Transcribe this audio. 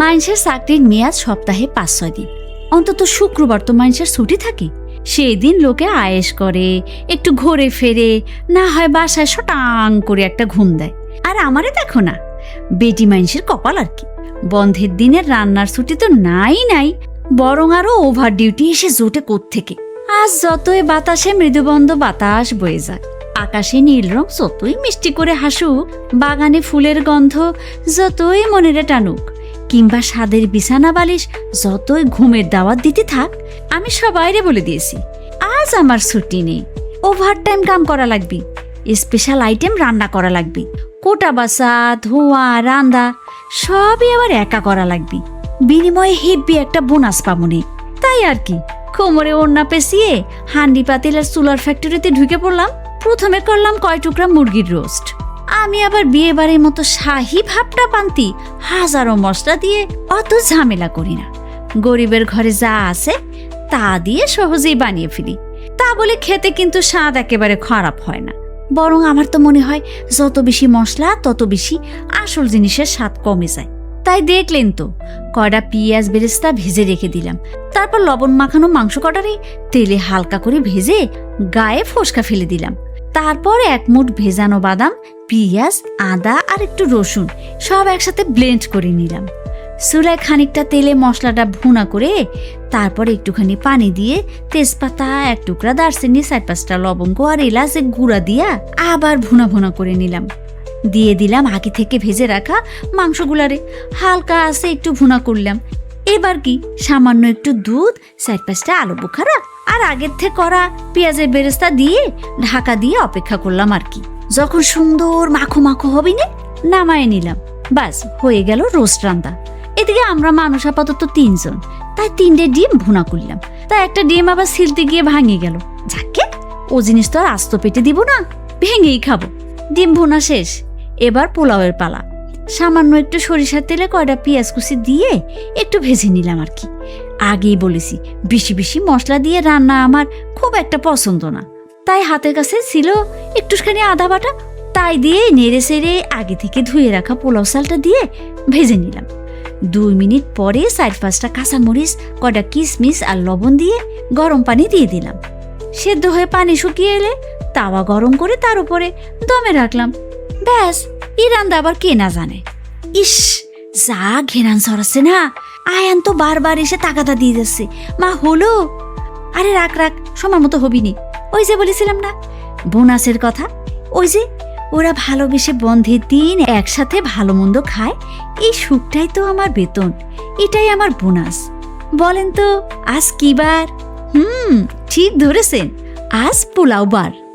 মানুষের চাকরির মেয়াদ সপ্তাহে পাঁচ, ছয় দিন। অন্তত শুক্রবার তো মানুষের ছুটি থাকে। সেই দিন লোকে আয়েস করে, একটু ঘোরে ফেরে, না হয় বাসায় শটাং করে একটা ঘুম দেয়। আর আমারে দেখো না, বেটি মানুষের কপাল আর কি। বন্ধের দিনের রান্নার ছুটি তো নাই নাই। বরং আরও ওভার ডিউটি এসে জোটে থেকে আজ যতই বাতাসে মৃদুবন্ধ বাতাস বয়ে যায়। আকাশে নীল রং যতই মিষ্টি করে হাসুক, বাগানে ফুলের গন্ধ যতই মনেরে টানুক। কিংবা স্বাদের বিছানা বালিশ যতই ঘুমের দাওয়াত দিতে থাক, আমি সবাইরে বলে দিয়েছি। আজ আমার ছুটি নেই। ওভার টাইম কাম করা লাগবে। স্পেশাল আইটেম রান্না করা লাগবে। কোটা বাসা ধোয়া, রান্দা, সবই আবার একা করা লাগবে। বিনিময়ে হেব্বি একটা বোনাস পামনে তাই আর কি, কোমরে ওড়না পেঁচিয়ে হান্ডি পাতিল আর চুলার ফ্যাক্টরিতে ঢুকে পড়লাম। প্রথমে করলাম কয় টুকরা মুরগির রোস্ট আমি আবার বিয়ে বাড়ির মতো শাহি ভাবটা পান্তি হাজারো মশলা দিয়ে অত ঝামেলা করি না। গরিবের ঘরে যা আছে, তা দিয়ে সহজেই বানিয়ে ফেলি। তা বলে খেতে কিন্তু স্বাদ একেবারে খারাপ হয় না। বরং আমার তো মনে হয়, যত বেশি মশলা, তত বেশি আসল জিনিসের স্বাদ কমে যায়। তাই দেখলেন তো কয়টা পেঁয়াজ বেরেস্তা ভেজে রেখে দিলাম। তারপর লবণ মাখানো মাংস কটারে তেলে হালকা করে ভেজে গায়ে ফোসকা ফেলে দিলাম। তারপর এক মুঠ ভেজানো বাদাম, পেঁয়াজ, আদা আর একটু রসুন সব একসাথে ব্লেন্ড করে নিলাম। চুলায় খানিকটা তেলে মশলাটা ভুনা করে তারপর একটুখানি পানি দিয়ে তেজপাতা, এক টুকরা দারচিনি, চার পাঁচটা লবঙ্গ আর এলাচে গুঁড়া দিয়া আবার ভুনা ভুনা করে নিলাম। দিয়ে দিলাম আগে থেকে ভেজে রাখা মাংসগুলারে। হালকা আছে একটু ভুনা করলাম। এবার কি, সামান্য একটু দুধ, চার পাঁচটা আলু বোখারা আর আগের থেকে করা পেঁয়াজের বেরেস্তা দিয়ে ঢাকা দিয়ে অপেক্ষা করলাম আর কি। যখন সুন্দর মাখো মাখো হবে না, নামায় নিলাম। বাস, হয়ে গেল রোস্ট রান্দা। এদিকে আমরা মানুষ আপাতত তিনজন, তাই তিনটে ডিম ভুনা করলাম। তাই একটা ডিম আবার সিলতে গিয়ে ভাঙে গেল। যাকে, ও জিনিস তো আর আস্ত পেটে দিব না, ভেঙেই খাব। ডিম ভুনা শেষ, এবার পোলাওয়ের পালা। সামান্য একটু সরিষার তেলে কয়টা পেঁয়াজ কুচি দিয়ে একটু ভেজে নিলাম আর কি। আগেই বলেছি, বেশি বেশি মশলা দিয়ে রান্না আমার খুব একটা পছন্দ না। তাই হাতের কাছে ছিল একটুখানি আদা বাটা, তাই দিয়ে নেড়ে সেড়ে আগে থেকে ধুয়ে রাখা পোলাও চালটা দিয়ে ভেজে নিলাম। দুই মিনিট পরে চার পাঁচটা কাঁচামরিচ কটা কিশমিশ আর লবণ দিয়ে গরম পানি দিয়ে দিলাম। সেদ্ধ হয়ে পানি শুকিয়ে এলে তাওয়া গরম করে তার উপরে দমে রাখলাম। ব্যাস, এই রান্দা আবার কে না জানে। ইস, যা ঘেরান সরাচ্ছে না। আয়ান তো বারবার এসে তাকাতা দিয়ে যাচ্ছে। মা, হলো? আরে রাখ রাখ, সময় মতো হবি নি ওই যে বলেছিলাম না, বোনাসের কথা? ওই যে, ওরা ভালোবেসে বন্ধের দিন একসাথে ভালো মন্দ খায়, এই সুখটাই তো আমার বেতন, এটাই আমার বোনাস। বলেন তো, আজ কি বার? হুম, ঠিক ধরেছেন, আজ পোলাও বার।